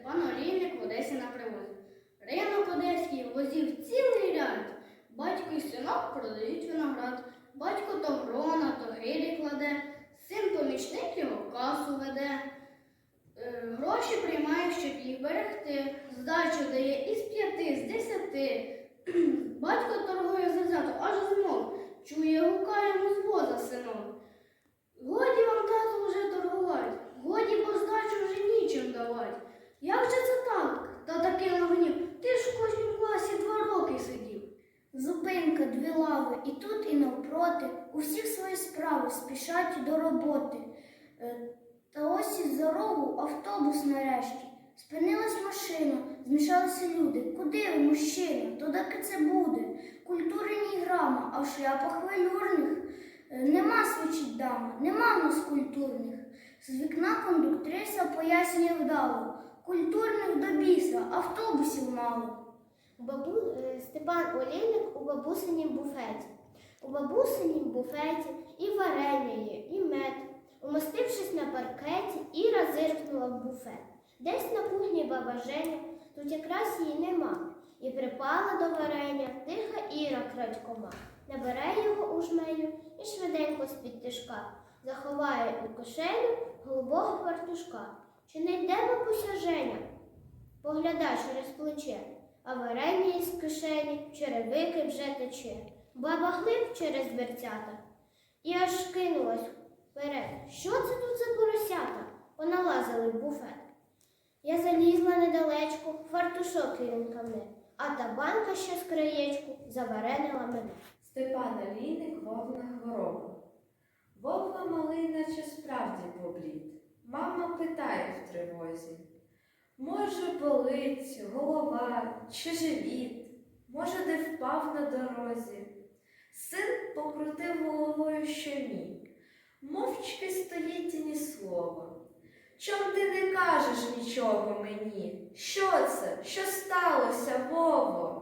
Степан Олійник в Одесі на привозі. Ринок Одеський возів цілий ряд. Батько і синок продають виноград. Батько то грона, то гирі кладе, син помічник його касу веде. Е, Гроші приймає, щоб їх берегти. Здачу дає із п'яти, з десяти. Батько торгує завзято, аж змов. Чує, гукає йому з воза синок. Годі вам, тату, вже торгувати, годі бо здачу вже нічим давати. Як же це так? Та таки нагнів, ти ж в кожнім класі два роки сидів. Зупинка, дві лави, і тут, і навпроти, у всіх свої спішать до роботи. Е, Та ось із за рогу автобус нарешті. Спинилась машина, змішалися люди. Куди ви, мужчина? То таки це буде. Культури грама, а в шляпах велюрних. Е, Нема свічить дама, нема в нас культурних. З вікна кондуктриса пояснює вдало. Культурних до біса, автобусів мало. Бабу... е, Степан Олійник у бабусинім буфеті. У бабусинім буфеті і і мед. Умостившись на паркеті, Іра зиркнула в буфет. Десь на кухні баба Женя, тут якраз її нема. І припала до варення тиха Іра крадькома. Набере його у жменю і швиденько з-під тишка заховає у кишеню голубого фартушка. Чи не йде бабуся Женя? Погляда через плече, а варення із кишені черевики вже тече. Баба глиб через дверцята і аж кинулась вперед. Що це тут за поросята? Поналазили в буфет. Я залізла недалечко, фартушок ринками, а та банка ще з краєчку заваренила мене. Степан Олійник вовна хвороба. Вовна малий, наче справді поблід. Мама питає в тривозі. Може, болить голова чи живіт, може, де впав на дорозі. Син покрутив головою, що ні. Мовчки стоїть і ні слова. Чом ти не кажеш нічого мені? Що це? Що сталося, Вово?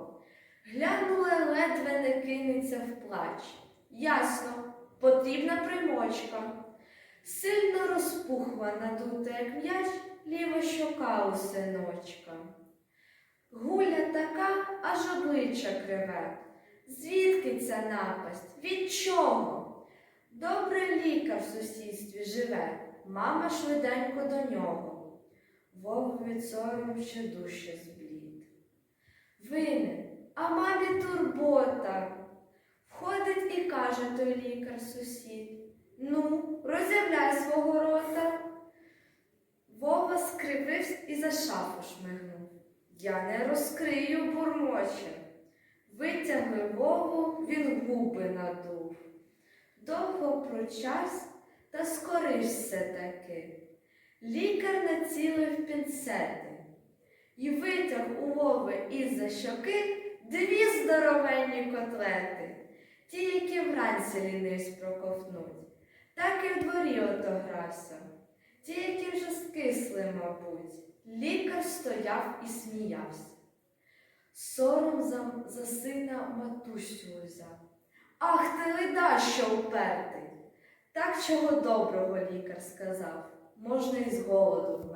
Глянула, ледве не кинеться в плач. Ясно, потрібна примочка. Сильно розпухла, надута, як м'яч, ліва щока у синочка. Гуля така, аж обличчя криве. Звідки ця напасть? Від чого? Добрий лікар в сусідстві живе, мама швиденько до нього. Вов від сорому ще дужче зблід. Винен, а мамі турбота. Входить і каже той лікар сусід. Ну, роззявляй свого рота. Вова скривився і за шафу шмигнув. Я не розкрию бурмоче. Витягли Вову, він губи надув. Довго прочас, та скориш таки. Лікар націлив пінцети і витяг у Вови із-за щоки дві здоровенні котлети, ті, які вранці лінивсь проковтнуть, так і в дворі ото грався, ті, які вже скисли, мабуть. Лікар стояв і сміявся. Сором за, за сина матусю взяв. Ах ти леда, що упертий. Так чого доброго лікар сказав, можна і з голоду.